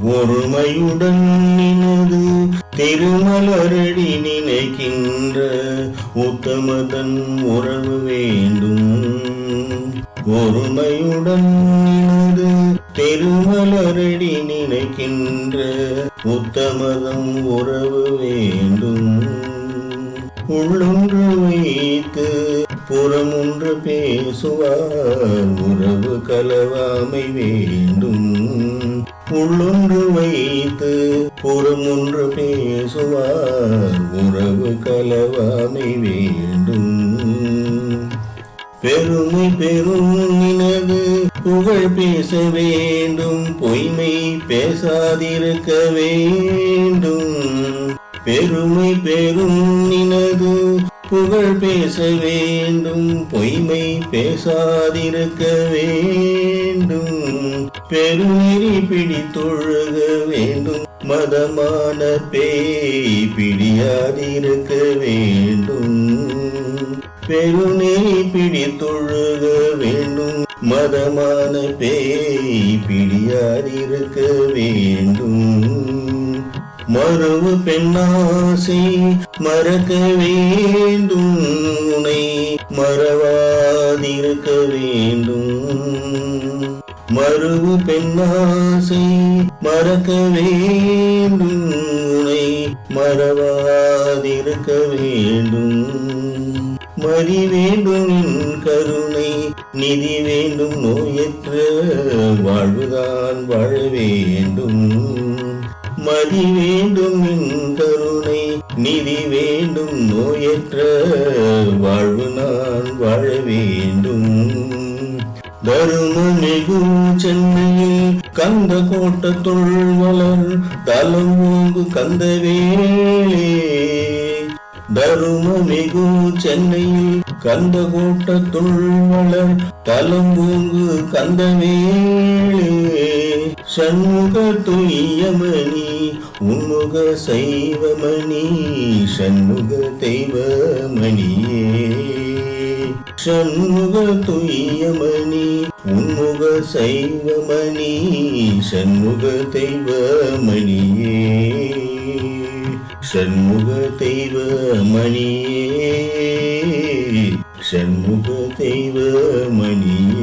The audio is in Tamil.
ஒருமையுடன் நினது திருமலரடி நினைக்கின்ற உத்தமதன் உறவு வேண்டும். ஒருமையுடன் நினது திருமலரடி நினைக்கின்ற உத்தமதம் உறவு வேண்டும். உள்ளொன்று வைத்து புறமொன்று பேசுவார் உறவு கலவாமை வேண்டும். உள்ளொன்று வைத்து புறமொன்று பேசுவார். உறவு கலவாமை வேண்டும். பெருமை பெரும் நினது புகழ் பேச வேண்டும். பொய்மை பேசாதிருக்க வேண்டும். பெருமை பெரும் நினது புகழ் பேச வேண்டும். பொய்மை பேசாதிருக்க வேண்டும். பெருநெறி பிடித்தொழுக வேண்டும். மதமான பேய் பிடியாதிருக்க வேண்டும். பெருநெறி பிடித்தொழுக வேண்டும். மதமான பேய் பிடியாதிருக்க வேண்டும். மறுவு பெண்ணாசை மறக்க வேண்டும். உனை மறவாதிருக்க வேண்டும். மறுவு பெண்ணாசை மறக்க வேண்டும். உனை மறவாதிருக்க வேண்டும். மறி வேண்டும் என் கருணை நிதி வேண்டும் நோயற்ற வாழ்வுதான் வாழ வேண்டும். மதி வேண்டும் என் கருணை நிதி வேண்டும் நோயற்ற வாழ்வு நான் வாழ வேண்டும். தருமம் சென்னையில் கந்த கோட்டத்துள் வளர் தலம் ஓங்கு கந்தவேலே. தருமமிகு சென்னையில் கந்த கோட்டத்துள் வளர் தலம் ஓங்கு கந்தவேலே. சண்முக துய்யமணி உன்முக சைவமணி சண்முக தெய்வமணியே. சண்முக துய்யமணி உன்முக சைவமணி சண்முக தெய்வமணியே. சண்முக தெய்வமணியே சண்முக தெய்வமணியே.